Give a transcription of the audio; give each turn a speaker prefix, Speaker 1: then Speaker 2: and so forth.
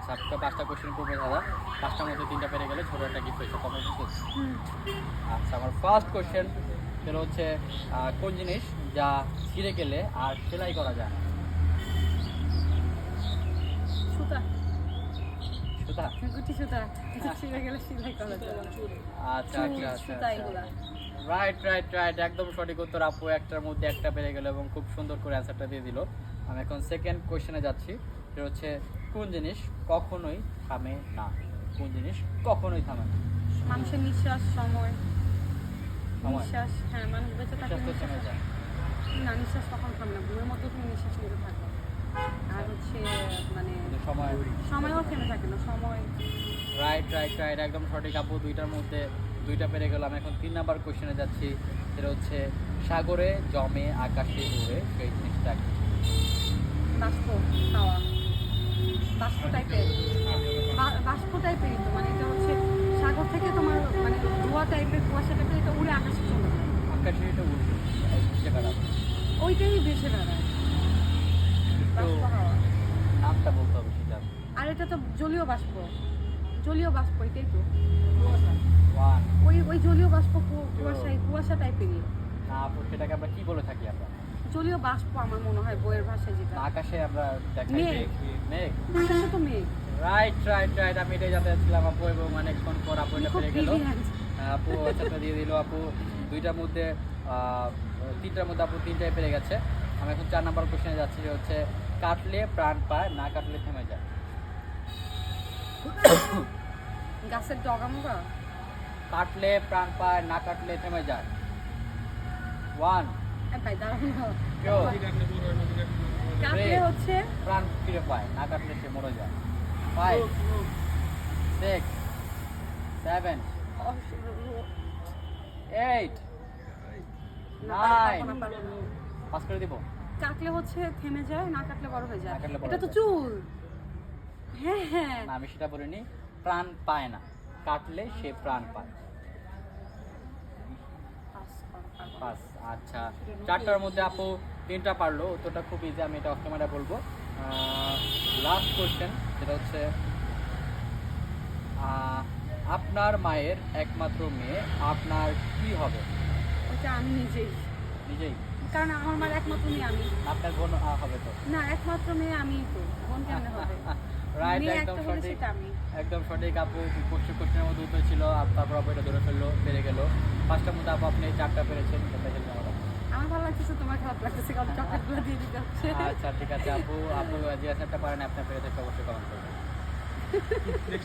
Speaker 1: আচ্ছা আপনার পাঁচটা কোশ্চেন করব দাদা। পাঁচটার মধ্যে তিনটা পেরে গেলে ছোটো একটা গিফট হয়েছে।
Speaker 2: হুম।
Speaker 1: আচ্ছা আমার ফার্স্ট কোশ্চেন সেটা হচ্ছে কোন জিনিস যা ছিঁড়ে গেলে আর সেলাই করা যায়
Speaker 2: সুতা।
Speaker 1: সুতা?
Speaker 2: গুটি সুতা। ছিঁড়ে গেলে সেলাই করা যায়
Speaker 1: আচ্ছা আচ্ছা আচ্ছা রাইট রাইট রাইট একদম সঠিক উত্তর। আপু একটার মধ্যে একটা পেরে গেল এবং খুব সুন্দর করে অ্যান্সারটা দিয়ে দিল। আমি এখন সেকেন্ড কোশ্চেনে যাচ্ছি। সেটা হচ্ছে কোন জিনিস কখনোই থামে না? কোন জিনিস কখনোই থামে না?
Speaker 2: মানুষের নিঃশ্বাস সময়। নিঃশ্বাস হ্যাঁ মানুষ বেঁচে না নিঃশ্বাস কখন থামে না। ঘুমের মধ্যে তুমি নিঃশ্বাস নিতে থাকো। আর হচ্ছে মানে
Speaker 1: সময়
Speaker 2: সময়ও থেমে থাকে না সময়।
Speaker 1: রাইট রাইট রাইট একদম সঠিক আপু দুইটার মধ্যে দুইটা পেরে গেলাম। এখন তিন নাম্বার কোশ্চেনে যাচ্ছি। সেটা হচ্ছে সাগরে জমে আকাশে উড়ে সেই জিনিসটা কি?
Speaker 2: বাষ্প হাওয়া বাষ্প টাইপের বাষ্প টাইপেরই তো মানে এটা হচ্ছে সাগর থেকে তোমার মানে ধোয়া টাইপের কুয়াশা এটা উড়ে আকাশে চলে যায়
Speaker 1: আকাশে এটা উড়বে
Speaker 2: ওইটাই ভেসে বেড়ায়।
Speaker 1: নামটা বলতে হবে সেটা।
Speaker 2: আর এটা তো জলীয় বাষ্প। জলীয় বাষ্প এটাই তো। ওই ওই জলীয় বাষ্প কুয়াশা কুয়াশা টাইপেরই
Speaker 1: না সেটাকে আমরা কি বলে থাকি আমরা?
Speaker 2: জলীয় বাষ্প আমার মনে হয় বইয়ের ভাষায় যেটা।
Speaker 1: আকাশে আমরা দেখাই
Speaker 2: মেঘ।
Speaker 1: মেঘ
Speaker 2: তো মেঘ।
Speaker 1: রাইট রাইট রাইট আমি এটাই জানতে চাচ্ছিলাম আপু এবং অনেকক্ষণ পর আপু এটা পেরে গেল। আপু আচ্ছা দিয়ে দিল আপু। দুইটার মধ্যে আহ, তিনটার মধ্যে আপু তিনটাই পেরে গেছে। আমি এখন চার নাম্বার কোশ্চেনে যাচ্ছি যে হচ্ছে কাটলে প্রাণ পায় না কাটলে থেমে যায়।
Speaker 2: গাছের ডগামগা
Speaker 1: কাটলে প্রাণ পায় না কাটলে থেমে যায়। ওয়ান
Speaker 2: কাটলে হচ্ছে?
Speaker 1: প্রাণ ফিরে পায় না কাটলে সে মরে যায়। ফাইভ সিক্স সেভেন এইট
Speaker 2: না,
Speaker 1: Nine.
Speaker 2: পারব না,
Speaker 1: পাস করে দিব।
Speaker 2: কাটলে হচ্ছে থেমে যায় না কাটলে বড় হয়ে যায়। এটা তো চুল। হ্যাঁ হ্যাঁ।
Speaker 1: না আমি সেটা বলিনি। প্রাণ পায় না। কাটলে সে প্রাণ পায়।
Speaker 2: পাস
Speaker 1: আচ্ছা। চারটার মধ্যে আপু তিনটা পারল উত্তরটা খুব ইজি আমি এটা অষ্টমাটা বলব। লাস্ট কোশ্চেন যেটা হচ্ছে আপনার মায়ের একমাত্র মেয়ে আপনার কি হবে?
Speaker 2: ওটা আমি নিজেই।
Speaker 1: নিজেই?
Speaker 2: কারণ আমার মার একমাত্র মেয়ে আমি।
Speaker 1: আপনার বোন হবে তো?
Speaker 2: না একমাত্র মেয়ে আমিই তো। বোন কেমনে হবে?
Speaker 1: রাইট একদম সঠিক।
Speaker 2: আমি।
Speaker 1: একদম সঠিক। আপু কোশ্চেন কোশ্চেনের মধ্যে উত্তর ছিল। তারপর আপু এটা ধরে ফেলল পেরে গেল। পাঁচটার মধ্যে আপু আপনি চারটা পেরেছেন
Speaker 2: আমার ভালো লাগতেছে তোমার খারাপ লাগতেছে কারণ চকলেটগুলো দিয়ে দিতে হচ্ছে।
Speaker 1: আচ্ছা ঠিক আছে আপু। আপু যে আসারটা পারেন আপনি পেরে থাকতে অবশ্যই কমেন্ট করবেন।